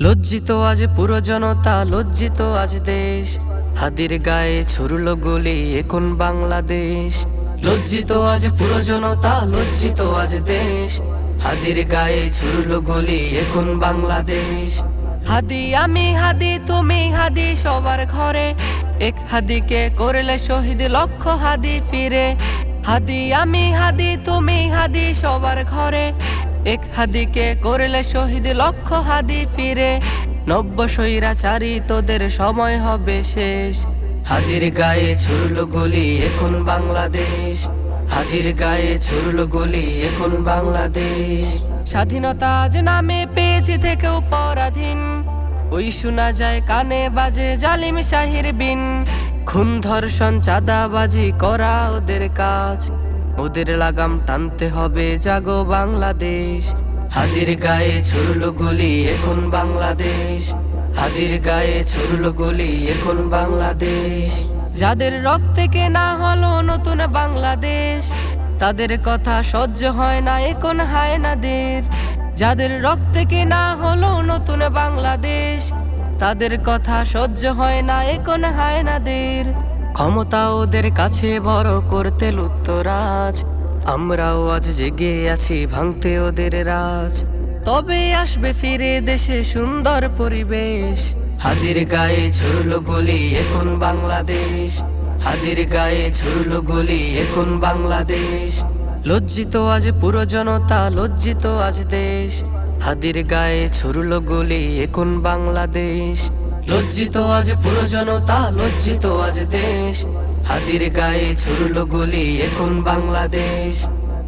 লজ্জিত আজ পুরো জনতা লজ্জিত আজ দেশ। হাদির গায়ে ছুরল গুলি এখন বাংলাদেশ? লজ্জিত আজ পুরো জনতা লজ্জিত আজ দেশ। হাদির গায়ে ছুরল গুলি এখন বাংলাদেশ? হাদি আমি, হাদি তুমি, হাদি সবার ঘরে। এক হাদিকে করলে শহীদ লক্ষ হাদি ফিরে। হাদি আমি, হাদি তুমি, হাদি সবার ঘরে। এক হাদিকে করলে শহীদ লক্ষ হাদি ফিরে। নব্য সৈরাচারী তোদের সময় হবে শেষ। হাদির গায়ে ছুরল গুলি, এখন বাংলাদেশ। হাদির গায়ে ছুরল গুলি, এখন বাংলাদেশ। স্বাধীনতা আজ নামে পেয়েছি থেকেও পরাধীন। ওই শোনা যায় কানে বাজে জালিম শাহির বিন। খুন ধর্ষণ, চাঁদাবাজি করা ওদের কাজ। ওদের লাগাম টানতে হবে, জাগো বাংলাদেশ। হাদির গায়ে ছুরল গুলি, এখন বাংলাদেশ। হাদির গায়ে ছুরল গুলি, এখন বাংলাদেশ। যাদের রক্তে কেনা হলো নতুন বাংলাদেশ, তাদের কথা সহ্য হয় না, এখন হায়নাদের যাদের রক্তে কেনা হলো নতুন বাংলাদেশ, তাদের কথা সহ্য হয় না, এখন হায়নাদের ক্ষমতা ওদের কাছে বড় করতে লুত্তরাজ। আমরাও আজ জেগে আছি ভাঙতে ওদের রাজ। তবে আসবে ফিরে দেশে সুন্দর পরিবেশ। হাদির গায়ে ছুরল গুলি, এখন বাংলাদেশ। হাদির গায়ে ছুরল গুলি, এখন বাংলাদেশ। লজ্জিত আজ পুরো জনতা, লজ্জিত আজ দেশ। হাদির গায়ে ছুরল গুলি, এখন বাংলাদেশ। লজ্জিত আজ পুরো জনতা লজ্জিত আজ দেশ। হাতির গায়ে ছুরল গুলি এখন বাংলাদেশ।